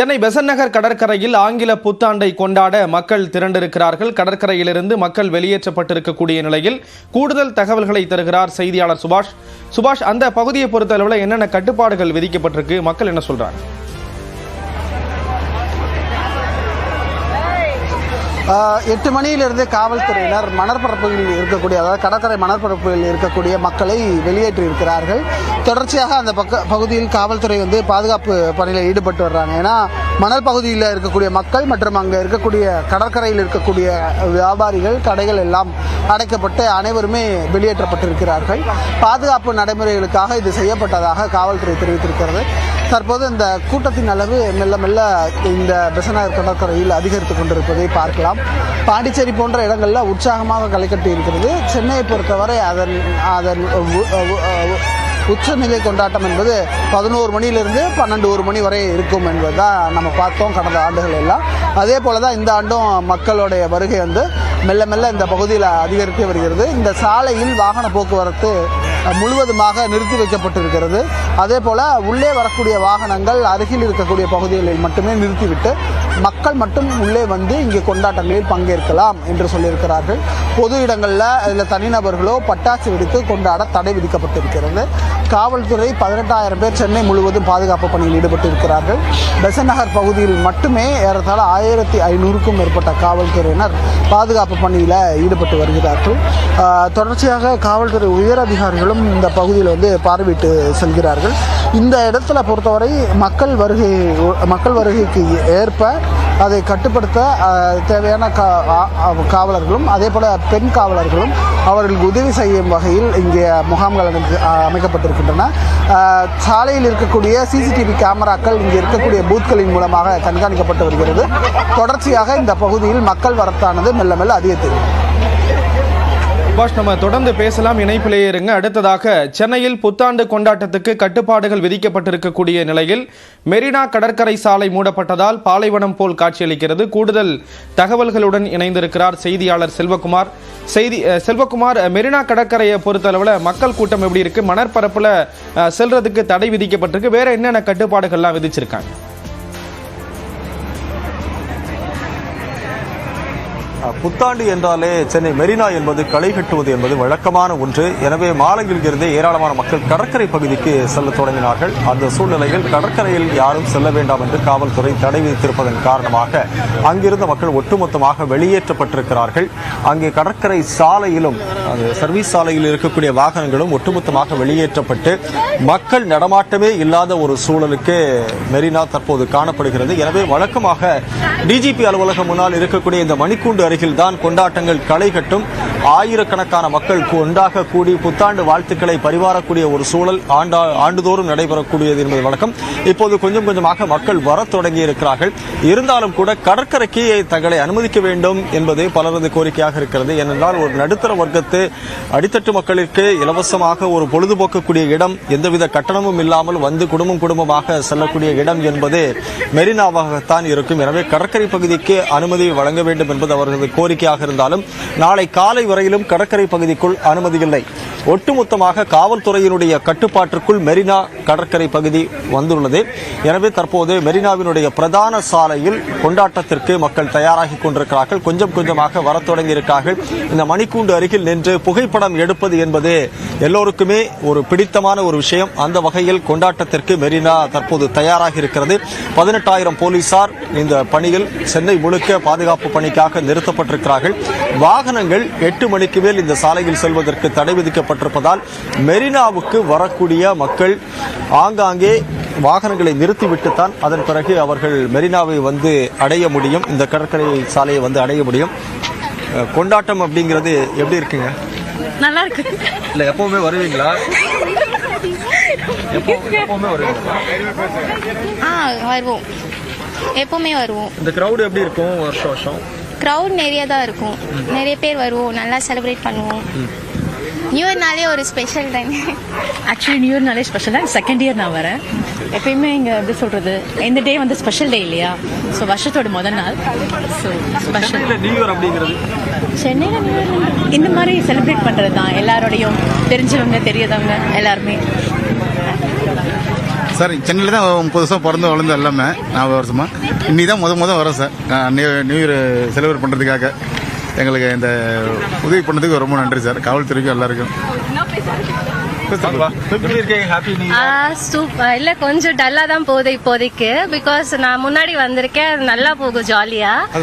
சென்னை பெசன் நகர் கடற்கரையில் ஆங்கில புத்தாண்டை கொண்டாட மக்கள் திரண்டிருக்கிறார்கள். கடற்கரையிலிருந்து மக்கள் வெளியேற்றப்பட்டிருக்கக்கூடிய நிலையில் கூடுதல் தகவல்களை தருகிறார் செய்தியாளர் சுபாஷ். சுபாஷ் அந்த பகுதியை பொறுத்தளவில் என்னென்ன கட்டுப்பாடுகள் விதிக்கப்பட்டிருக்கு? மக்கள் என்ன சொல்றாங்க? எட்டு மணியிலிருந்து காவல்துறையினர் மணற்பரப்புகளில் இருக்கக்கூடிய அதாவது கடற்கரை மணற்பரப்புகளில் இருக்கக்கூடிய மக்களை வெளியேற்றி இருக்கிறார்கள் தொடர்ச்சியாக அந்த பக்க பகுதியில் காவல்துறை வந்து பாதுகாப்பு பணியில் ஈடுபட்டு வர்றாங்க. ஏன்னா மணல் பகுதியில் இருக்கக்கூடிய மக்கள் மற்றும் அங்கே இருக்கக்கூடிய கடற்கரையில் இருக்கக்கூடிய வியாபாரிகள் கடைகள் எல்லாம் அடைக்கப்பட்டு அனைவருமே வெளியேற்றப்பட்டிருக்கிறார்கள். பாதுகாப்பு நடைமுறைகளுக்காக இது செய்யப்பட்டதாக காவல்துறை தெரிவித்திருக்கிறது. தற்போது இந்த கூட்டத்தின் அளவு மெல்ல மெல்ல இந்த பெசநகர் கடற்கரையில் அதிகரித்து கொண்டிருப்பதை பார்க்கலாம். பாண்டிச்சேரி போன்ற இடங்களில் உற்சாகமாக களைக்கட்டி இருக்கிறது. சென்னையை பொறுத்தவரை அதன் அதன் உச்சநிலை கொண்டாட்டம் என்பது பதினோரு மணியிலிருந்து பன்னெண்டு ஒரு மணி வரை இருக்கும் என்பதுதான் நம்ம பார்த்தோம் கடந்த ஆண்டுகள் எல்லாம். அதே போல தான் இந்த ஆண்டும் மக்களுடைய வருகை வந்து மெல்ல மெல்ல இந்த பகுதியில் அதிகரித்து வருகிறது. இந்த சாலையில் வாகன போக்குவரத்து முழுவதுமாக நிறுத்தி வைக்கப்பட்டிருக்கிறது. அதே போல் உள்ளே வரக்கூடிய வாகனங்கள் அருகில் இருக்கக்கூடிய பகுதிகளில் மட்டுமே நிறுத்திவிட்டு மக்கள் மட்டும் உள்ளே வந்து இங்கே கொண்டாட்டங்களில் பங்கேற்கலாம் என்று சொல்லியிருக்கிறார்கள். பொது இடங்களில் இதில் தனிநபர்களோ பட்டாசு வெடித்து கொண்டாட தடை விதிக்கப்பட்டிருக்கிறது. காவல்துறை பதினெட்டாயிரம் பேர் சென்னை முழுவதும் பாதுகாப்பு பணியில் ஈடுபட்டிருக்கிறார்கள். பெசன் நகர் பகுதியில் மட்டுமே ஏறத்தாழ ஆயிரத்தி ஐநூறுக்கும் மேற்பட்ட காவல்துறையினர் பாதுகாப்பு பணியில் ஈடுபட்டு வருகிறார்கள். தொடர்ச்சியாக காவல்துறை உயரதிகாரிகள் அதிகாரிகளும் இந்த பகுதியில் வந்து பார்வையிட்டு செல்கிறார்கள். இந்த இடத்துல பொறுத்தவரை மக்கள் வருகை மக்கள் வருகைக்கு ஏற்ப அதை கட்டுப்படுத்த தேவையான கா- காவலர்களும் அதே போல் பெண் காவலர்களும் அவர்களுக்கு உதவி செய்யும் வகையில் இங்கே முகாம்கள் அமைக்கப்பட்டிருக்கின்றன. சாலையில் இருக்கக்கூடிய சிசிடிவி கேமராக்கள் இங்கே இருக்கக்கூடிய பூத்களின் மூலமாக கண்காணிக்கப்பட்டு வருகிறது. தொடர்ச்சியாக இந்த பகுதியில் மக்கள் வரத்தானது மெல்ல மெல்ல அதிகரித்து சுபாஷ் நம்ம தொடர்ந்து பேசலாம். இணைப்பிலேயே இருங்க. அடுத்ததாக சென்னையில் புத்தாண்டு கொண்டாட்டத்துக்கு கட்டுப்பாடுகள் விதிக்கப்பட்டிருக்கக்கூடிய நிலையில் மெரினா கடற்கரை சாலை மூடப்பட்டதால் பாலைவனம் போல் காட்சியளிக்கிறது. கூடுதல் தகவல்களுடன் இணைந்திருக்கிறார் செய்தியாளர் செல்வகுமார். செய்தி செல்வகுமார் மெரினா கடற்கரையை பொறுத்தளவில் மக்கள் கூட்டம் எப்படி இருக்கு? மணற்பரப்பில் செல்றதுக்கு தடை விதிக்கப்பட்டிருக்கு. வேற என்னென்ன கட்டுப்பாடுகள்லாம் விதிச்சிருக்காங்க? புத்தாண்டு என்றாலே சென்னை மெரினா என்பது களை கட்டுவது என்பது வழக்கமான ஒன்று. எனவே மாலையில் இருந்தே ஏராளமான மக்கள் கடற்கரை பகுதிக்கு செல்ல தொடங்கினார்கள். அந்த சூழ்நிலையில் கடற்கரையில் யாரும் செல்ல வேண்டாம் என்று காவல்துறை தடை விதித்திருப்பதன் காரணமாக அங்கிருந்த மக்கள் ஒட்டுமொத்தமாக வெளியேற்றப்பட்டிருக்கிறார்கள். அங்கே கடற்கரை சாலையிலும் அந்த சர்வீஸ் சாலையில் இருக்கக்கூடிய வாகனங்களும் ஒட்டுமொத்தமாக வெளியேற்றப்பட்டு மக்கள் நடமாட்டமே இல்லாத ஒரு சூழலுக்கு மெரினா தற்போது காணப்படுகிறது. எனவே வழக்கமாக டிஜிபி அலுவலகம் முன்னால் இருக்கக்கூடிய இந்த மணிக்கூண்டு அருகில்தான் கொண்டாட்டங்கள் களை கட்டும். ஆயிரக்கணக்கான மக்கள் ஒன்றாக கூடி புத்தாண்டு வாழ்த்துக்களை பரிமாறக்கூடிய ஒரு சூழல் ஆண்டா ஆண்டுதோறும் நடைபெறக்கூடியது என்பது வழக்கம். இப்போது கொஞ்சம் கொஞ்சமாக மக்கள் வரத் தொடங்கி இருக்கிறார்கள். இருந்தாலும் கூட கடற்கரைக்கு தங்களை அனுமதிக்க வேண்டும் என்பது பலரது கோரிக்கையாக இருக்கிறது. ஏனென்றால் ஒரு நடுத்தர வர்க்கத்து அடித்தட்டு மக்களுக்கு இலவசமாக ஒரு பொழுதுபோக்கக்கூடிய இடம் எந்தவித கட்டணமும் இல்லாமல் வந்து குடும்பம் குடும்பமாக செல்லக்கூடிய இடம் என்பது மெரினாவாகத்தான் இருக்கும். எனவே கடற்கரை பகுதிக்கு அனுமதி வழங்க வேண்டும் என்பது அவர்களது கோரிக்கையாக இருந்தாலும் நாளை காலை வரையிலும் கடற்கரை பகுதிக்குள் அனுமதி இல்லை. ஒட்டுமொத்தமாக காவல்துறையினுடைய கட்டுப்பாட்டிற்குள் மெரினா கடற்கரை பகுதி வந்துள்ளது. எனவே தற்போது மெரினாவினுடைய பிரதான சாலையில் கொண்டாட்டத்திற்கு மக்கள் தயாராகி கொண்டிருக்கிறார்கள். கொஞ்சம் கொஞ்சமாக வரத் தொடங்கி இருக்கிறார்கள் இந்த மணிக்கூண்டு அருகில் நின்று புகைப்படம் எடுப்பது என்பது எல்லோருக்குமே ஒரு பிடித்தமான ஒரு விஷயம். அந்த வகையில் கொண்டாட்டத்திற்கு மெரினா தற்போது தயாராகி இருக்கிறது பதினெட்டாயிரம் போலீசார் இந்த பணியில் சென்னை முழுக்க பாதுகாப்பு பணிக்காக நிறுத்தப்பட்டிருக்கிறார்கள். வாகனங்கள் எட்டு மணிக்கு மேல் இந்த சாலையில் செல்வதற்கு தடை விதிக்கப்பட்டிருப்பதால் மெரினாவுக்கு வரக்கூடிய மக்கள் ஆங்காங்கே வாகனங்களை நிறுத்திவிட்டுத்தான் அதன் பிறகு அவர்கள் மெரினாவை வந்து அடைய முடியும். இந்த கடற்கரை சாலையை வந்து அடைய முடியும். கொண்டாட்டம் அப்படிங்கிறது எப்படி இருக்குங்க? நல்லா இருக்கு. இல்ல எப்பவுமே வருவீங்களா? எப்போ எப்பவுமே வருவீங்களா? ஆ வருவோம். எப்பவுமே வருவோம். இந்த கிரவுட் எப்படி இருக்கும் வருஷம் வருஷம்? க்ரௌட் நிறைய தான் இருக்கும் நிறைய பேர் வருவோம். நல்லா செலிப்ரேட் பண்ணுவோம். நியூ இயர்னாலே ஒரு ஸ்பெஷல் டைம் ஆக்சுவலி நியூ இயர்னாலே ஸ்பெஷல் தான் செகண்ட் இயர் நான் வரேன். எப்பயுமே இங்கே எப்படி சொல்கிறது இந்த டே வந்து ஸ்பெஷல் டே இல்லையா? ஸோ வருஷத்தோட முதல் நாள். ஸோ ஸ்பெஷல் நியூ இயர் அப்படிங்கிறது? சென்னையில் நியூ இயர் இந்த மாதிரி செலிப்ரேட் பண்ணுறது தான். எல்லாரோடையும் தெரிஞ்சவங்க தெரியாதவங்க எல்லாருமே. சார் சென்னையில் தான் முப்பது வருஷம் பிறந்து வளர்ந்து எல்லாமே. நாற்பது வருஷமா? இன்னைக்கு தான் முத முத வரோம் sir new new year celebrate பண்ணுறதுக்காக எங்களுக்கு இந்த உதவி பண்ணதுக்கு ரொம்ப நன்றி சார். காவல்துறைக்கும் எல்லாருக்கும். இல்லை கொஞ்சம் டல்லாக தான் போகுது இப்போதைக்கு. பிகாஸ் நான் முன்னாடி வந்திருக்கேன். நல்லா போகும் ஜாலியாக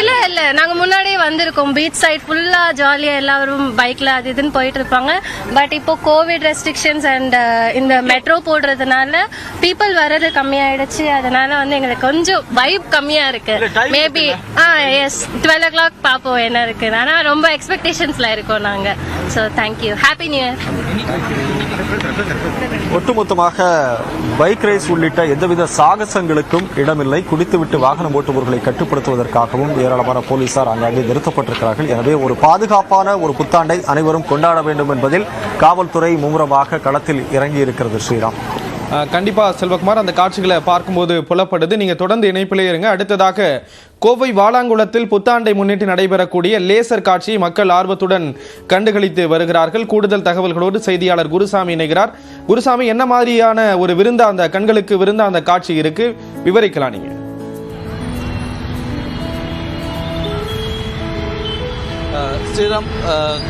இல்லை இல்லை நாங்கள் முன்னாடியே வந்திருக்கோம். பீச் சைட் ஃபுல்லாக ஜாலியாக எல்லாரும் பைக்கில் அது இதுன்னு போயிட்டு இருப்பாங்க. பட் இப்போ கோவிட் ரெஸ்ட்ரிக்ஷன்ஸ் அண்ட் இந்த மெட்ரோ போடுறதுனால பீப்புள் வர்றது கம்மியாயிடுச்சு. அதனால வந்து எங்களுக்கு கொஞ்சம் வைப் கம்மியாக இருக்கு. மேபி ஆ எஸ் டுவெல் ஓ கிளாக் பார்ப்போம் என்ன இருக்கு ஆனால் ரொம்ப எக்ஸ்பெக்டேஷன்ஸில் இருக்கோம் நாங்கள் so thank you happy new year ஒட்டுமொத்தமாக பைக் ரேஸ் உள்ளிட்ட எந்தவித சாகசங்களுக்கும் இடமில்லை. குடித்துவிட்டு வாகனம் ஓட்டுபவர்களை கட்டுப்படுத்துவதற்காகவும் ஏராளமான போலீசார் அங்காங்கே நிறுத்தப்பட்டிருக்கிறார்கள். எனவே ஒரு பாதுகாப்பான ஒரு புத்தாண்டை அனைவரும் கொண்டாட வேண்டும் என்பதில் காவல்துறை மும்முரமாக களத்தில் இறங்கி இருக்கிறது ஸ்ரீராம். கண்டிப்பாக செல்வகுமார் அந்த காட்சிகளை பார்க்கும்போது புலப்படுது. நீங்கள் தொடர்ந்து இணைப்பிலே இருங்க. அடுத்ததாக கோவை வாலாங்குளத்தில் புத்தாண்டை முன்னிட்டு நடைபெறக்கூடிய லேசர் காட்சியை மக்கள் ஆர்வத்துடன் கண்டுகளித்து வருகிறார்கள். கூடுதல் தகவல்களோடு செய்தியாளர் குருசாமி இணைகிறார். குருசாமி என்ன மாதிரியான ஒரு விருந்தா அந்த கண்களுக்கு விருந்தா அந்த காட்சி இருக்கு? விவரிக்கலாம் நீங்கள் ஸ்ரீராம்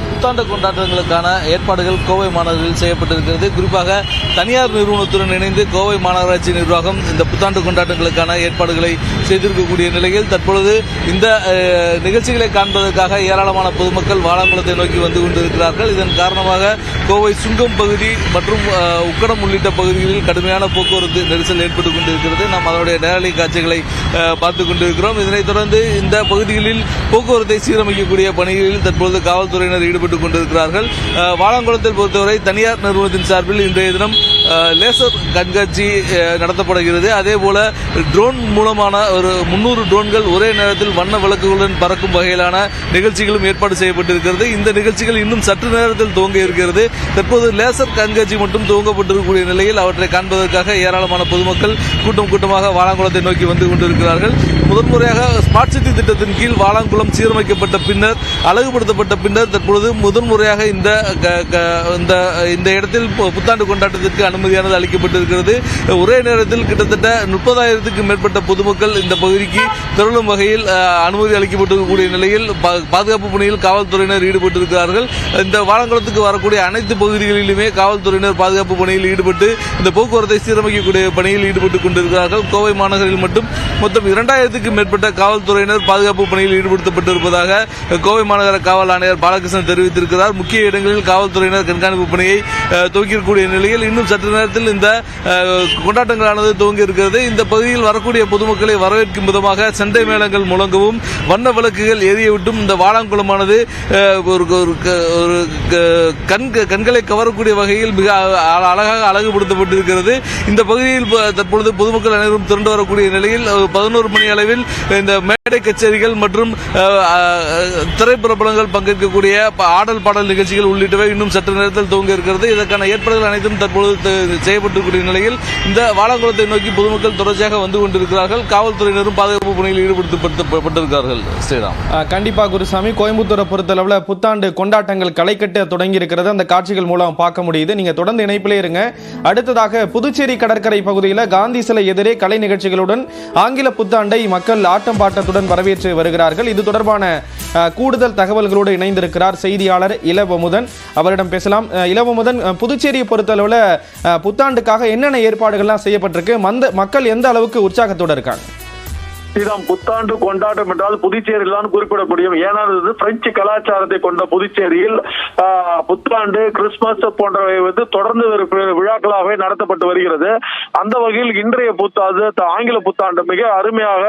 புத்தாண்டு கொண்டாட்டங்களுக்கான ஏற்பாடுகள் கோவை மாநகரில் செய்யப்பட்டிருக்கிறது. குறிப்பாக தனியார் நிறுவனத்துடன் இணைந்து கோவை மாநகராட்சி நிர்வாகம் இந்த புத்தாண்டு கொண்டாட்டங்களுக்கான ஏற்பாடுகளை செய்திருக்கக்கூடிய நிலையில் தற்பொழுது இந்த நிகழ்ச்சிகளை காண்பதற்காக ஏராளமான பொதுமக்கள் வாழாங்குளத்தை நோக்கி வந்து கொண்டிருக்கிறார்கள். இதன் காரணமாக கோவை சுங்கம் பகுதி மற்றும் உக்கடம் உள்ளிட்ட பகுதிகளில் கடுமையான போக்குவரத்து நெரிசல் ஏற்பட்டுக் கொண்டிருக்கிறது. நாம் அதனுடைய நேரலை காட்சிகளை அஹ், பார்த்துக் கொண்டிருக்கிறோம். இதனைத் தொடர்ந்து இந்த பகுதிகளில் போக்குவரத்தை சீரமைக்கக்கூடிய பணிகளில் தற்பொழுது காவல்துறையினர் ஈடுபட்டுக் கொண்டிருக்கிறார்கள். வாழங்குளத்தில் பொறுத்தவரை தனியார் நிறுவனத்தின் சார்பில் இன்றைய தினம் லேசர் கண்காட்சி நடத்தப்படுகிறது. அதே போல ட்ரோன் மூலமான ஒரு முன்னூறு ட்ரோன்கள் ஒரே நேரத்தில் வண்ண விளக்குகளுடன் பறக்கும் வகையிலான நிகழ்ச்சிகளும் ஏற்பாடு செய்யப்பட்டிருக்கிறது. இந்த நிகழ்ச்சிகள் இன்னும் சற்று நேரத்தில் துவங்க இருக்கிறது. தற்போது லேசர் கண்காட்சி மட்டும் துவங்கப்பட்டிருக்கக்கூடிய நிலையில் அவற்றை காண்பதற்காக ஏராளமான பொதுமக்கள் கூட்டம் கூட்டமாக வாழாங்குளத்தை நோக்கி வந்து கொண்டிருக்கிறார்கள். முதன்முறையாக ஸ்மார்ட் சிட்டி திட்டத்தின் கீழ் வாழாங்குளம் சீரமைக்கப்பட்ட பின்னர் அழகுபடுத்தப்பட்ட பின்னர் தற்பொழுது முதன்முறையாக இந்த க- க- இந்த இந்த இடத்தில் புத்தாண்டு கொண்டாட்டத்திற்கு அனுமதியானது அளிக்கப்பட்டிருக்கிறது. ஒரே நேரத்தில் கிட்டத்தட்ட முப்பதாயிரத்துக்கும் மேற்பட்ட பொதுமக்கள் இந்த பகுதிக்கு திரளும் வகையில் அனுமதி அளிக்கப்பட்டிருக்கக்கூடிய நிலையில் பாதுகாப்பு பணியில் காவல்துறையினர் ஈடுபட்டிருக்கிறார்கள். இந்த வாழங்குளத்துக்கு வரக்கூடிய அனைத்து பகுதிகளிலுமே காவல்துறையினர் பாதுகாப்பு பணியில் ஈடுபட்டு இந்த போக்குவரத்தை சீரமைக்கக்கூடிய பணியில் ஈடுபட்டுக் கொண்டிருக்கிறார்கள். கோவை மாநகரில் மட்டும் மொத்தம் இரண்டாயிரத்துக்கும் மேற்பட்ட காவல்துறையினர் பாதுகாப்பு பணியில் ஈடுபடுத்தப்பட்டிருப்பதாக கோவை மாநகர காவல் ஆணையர் பாலகிருஷ்ணன் தெரிவித்திருக்கிறார். முக்கிய இடங்களில் காவல்துறையினர் கண்காணிப்பு பணியை துவக்கக்கூடிய துவக்கியிருக்கக்கூடிய நிலையில் இன்னும் சற்று நேரத்தில் இந்த கொண்டாட்டங்களானது துவங்கி இருக்கிறது. இந்த பகுதியில் வரக்கூடிய பொதுமக்களை வரவேற்கும் விதமாக சண்டை மேளங்கள் முழங்கவும் வண்ண விளக்குகள் எரிய விட்டும் இந்த வாழாங்குளமானது ஒரு ஒரு க- ஒரு க- கண் கண்களை கவரக்கூடிய வகையில் மிக அ- அழகாக அழகுபடுத்தப்பட்டிருக்கிறது. இந்த பகுதியில் தற்பொழுது பொதுமக்கள் அனைவரும் திரண்டு வரக்கூடிய நிலையில் பதினோரு மணி அளவில் இந்த மேடை கச்சேரிகள் மற்றும் திரைப்பிரபலங்கள் பங்கேற்கக்கூடிய ஆடல் பாடல் நிகழ்ச்சிகள் உள்ளிட்டவை இன்னும் சற்று நேரத்தில் துவங்க இருக்கிறது. இதற்கான ஏற்பாடுகள் அனைத்தும் தற்பொழுது த- செய்யப்பட்டிருக்கூடிய நிலையில் இந்த வாழங்குளத்தை நோக்கி பொதுமக்கள் தொடர்ச்சியாக வந்து கொண்டிருக்கிறார்கள். காவல்துறையினரும் பாதுகாப்பு பணியில் ஈடுபடுத்தப்பட்டிருக்கிறார்கள் ஸ்ரீராம். கண்டிப்பாக கண்டிப்பா குருசாமி. கோயம்புத்தூரை பொறுத்தளவில் புத்தாண்டு கொண்டாட்டங்கள் களைக்கட்ட தொடங்கி இருக்கிறது. அந்த காட்சிகள் மூலம் பார்க்க முடியுது. நீங்க தொடர்ந்து இணைப்பிலே இருங்க. அடுத்ததாக புதுச்சேரி கடற்கரை பகுதியில் காந்தி சிலை எதிரே கலை நிகழ்ச்சிகளுடன் ஆங்கில புத்தாண்டை மக்கள் ஆட்டம் பாட்டத்துடன் வரவேற்று வருகிறார்கள். இது தொடர்பான கூடுதல் தகவல்களோடு இணைந்திருக்கிறார் செய்தியாளர் இளவமுதன். அவரிடம் பேசலாம். இளவமுதன் புதுச்சேரியை பொறுத்தளவில் புத்தாண்டுக்காக என்னென்ன ஏற்பாடுகள்லாம் செய்யப்பட்டிருக்கு? மந்த மக்கள் எந்த அளவுக்கு உற்சாகத்தோட இருக்காங்க? ஸ்ரீராம் புத்தாண்டு கொண்டாட்டம் என்றால் புதுச்சேரியில் தான் குறிப்பிட முடியும் ஏனால் இது பிரெஞ்சு கலாச்சாரத்தை கொண்ட புதுச்சேரியில் புத்தாண்டு கிறிஸ்துமஸ் போன்றவை வந்து தொடர்ந்து விழாக்களாகவே நடத்தப்பட்டு வருகிறது. அந்த வகையில் இன்றைய புத்தாண்டு ஆங்கில புத்தாண்டு மிக அருமையாக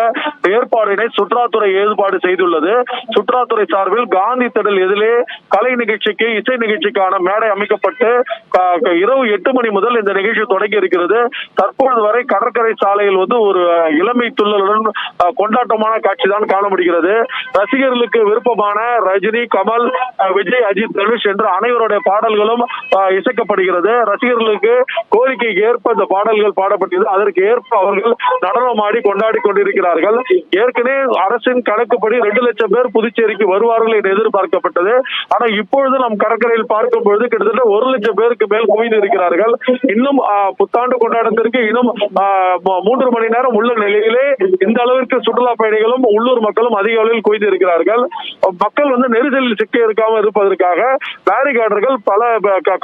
ஏற்பாடினை சுற்றுலாத்துறை ஏற்பாடு செய்துள்ளது. சுற்றுலாத்துறை சார்பில் காந்தி திடல் எதிலே கலை நிகழ்ச்சிக்கு இசை நிகழ்ச்சிக்கான மேடை அமைக்கப்பட்டு இரவு எட்டு மணி முதல் இந்த நிகழ்ச்சி தொடங்கி இருக்கிறது. தற்பொழுது வரை கடற்கரை சாலையில் வந்து ஒரு இளமை துள்ளலுடன் கொண்டாட்டமான காட்சி தான் காண முடிகிறது ரசிகர்களுக்கு விருப்பமான ரஜினி கமல் விஜய் அஜித் தனுஷ் என்று அனைவருடைய பாடல்களும் இசைக்கப்படுகிறது. ரசிகர்களுக்கு கோரிக்கைக்கு ஏற்ப இந்த பாடல்கள் பாடப்பட்டது. அதற்கு ஏற்ப அவர்கள் நடனமாடி கொண்டாடி கொண்டிருக்கிறார்கள். ஏற்கனவே அரசின் கணக்குப்படி ரெண்டு லட்சம் பேர் புதுச்சேரிக்கு வருவார்கள் என்று எதிர்பார்க்கப்பட்டது. ஆனா இப்பொழுது நம் கடற்கரையில் பார்க்கும் பொழுது கிட்டத்தட்ட ஒரு லட்சம் பேருக்கு மேல் குவிந்து இருக்கிறார்கள். இன்னும் ஆஹ், புத்தாண்டு கொண்டாடத்திற்கு இன்னும் ஆஹ், மூன்று மணி நேரம் உள்ள நிலையிலே இந்த அளவு அளவிற்கு சுற்றுலா பயணிகளும் உள்ளூர் மக்களும் அதிக அளவில் குவிந்து இருக்கிறார்கள். மக்கள் வந்து நெரிசலில் சிக்க இருக்காமல் இருப்பதற்காக பேரிகார்டர்கள் பல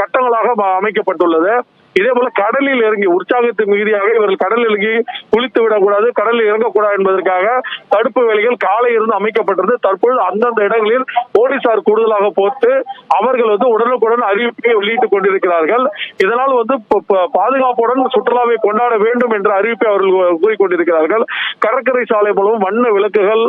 கட்டங்களாக அமைக்கப்பட்டுள்ளது. இதே போல கடலில் இறங்கி உற்சாகத்தின் மீதியாக இவர்கள் கடலில் இறங்கி குளித்து விடக்கூடாது கடலில் இறங்கக்கூடாது என்பதற்காக தடுப்பு வேலைகள் காலை இருந்து அமைக்கப்பட்டது தற்பொழுது அந்தந்த இடங்களில் போலீசார் கூடுதலாக போட்டு அவர்கள் வந்து உடனுக்குடன் அறிவிப்பை வெளியிட்டுக் கொண்டிருக்கிறார்கள். இதனால் வந்து பாதுகாப்புடன் சுற்றுலாவை கொண்டாட வேண்டும் என்ற அறிவிப்பை அவர்கள் கூறிக்கொண்டிருக்கிறார்கள். கடற்கரை சாலை மூலம் வண்ண விளக்குகள்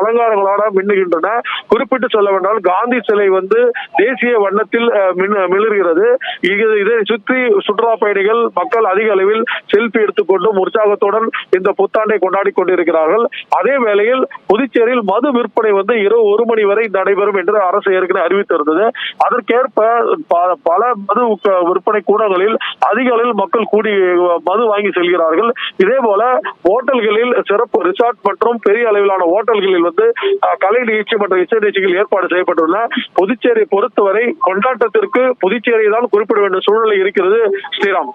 அலங்காரங்களாக மின்னுகின்றன. குறிப்பிட்டு சொல்ல வேண்டால் காந்தி சிலை வந்து தேசிய வண்ணத்தில் மின்- மிளிர்கிறது. இது- இதை சுற்றி சுற்றுலா பயணிகள் மக்கள் அதிக அளவில் செல்ஃபி எடுத்துக்கொண்டும் உற்சாகத்துடன் இந்த புத்தாண்டை கொண்டாடி கொண்டிருக்கிறார்கள். அதே வேளையில் புதுச்சேரியில் மது விற்பனை வந்து இரவு ஒரு மணி வரை நடைபெறும் என்று அரசு ஏற்கனவே அறிவித்திருந்தது. அதற்கேற்ப பல மது விற்பனை கூடங்களில் அதிக அளவில் மக்கள் கூடி மது வாங்கி செல்கிறார்கள். இதே போல ஹோட்டல்களில் சிறப்பு ரிசார்ட் மற்றும் பெரிய அளவிலான ஹோட்டல்களில் வந்து கலை நிகழ்ச்சி மற்றும் இசை நிகழ்ச்சிகள் ஏற்பாடு செய்யப்பட்டுள்ளன. புதுச்சேரியை பொறுத்தவரை கொண்டாட்டத்திற்கு புதுச்சேரியை தான் குறிப்பிட வேண்டிய சூழ்நிலை இருக்கிறது. ஸ்ரீராம்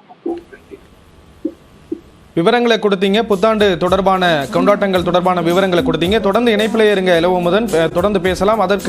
விவரங்களை கொடுத்தீங்க. புத்தாண்டு தொடர்பான கொண்டாட்டங்கள் தொடர்பான விவரங்களை கொடுத்தீங்க. தொடர்ந்து இணைப்பிலே இருங்க. இலவமுதன் தொடர்ந்து பேசலாம். அதற்கு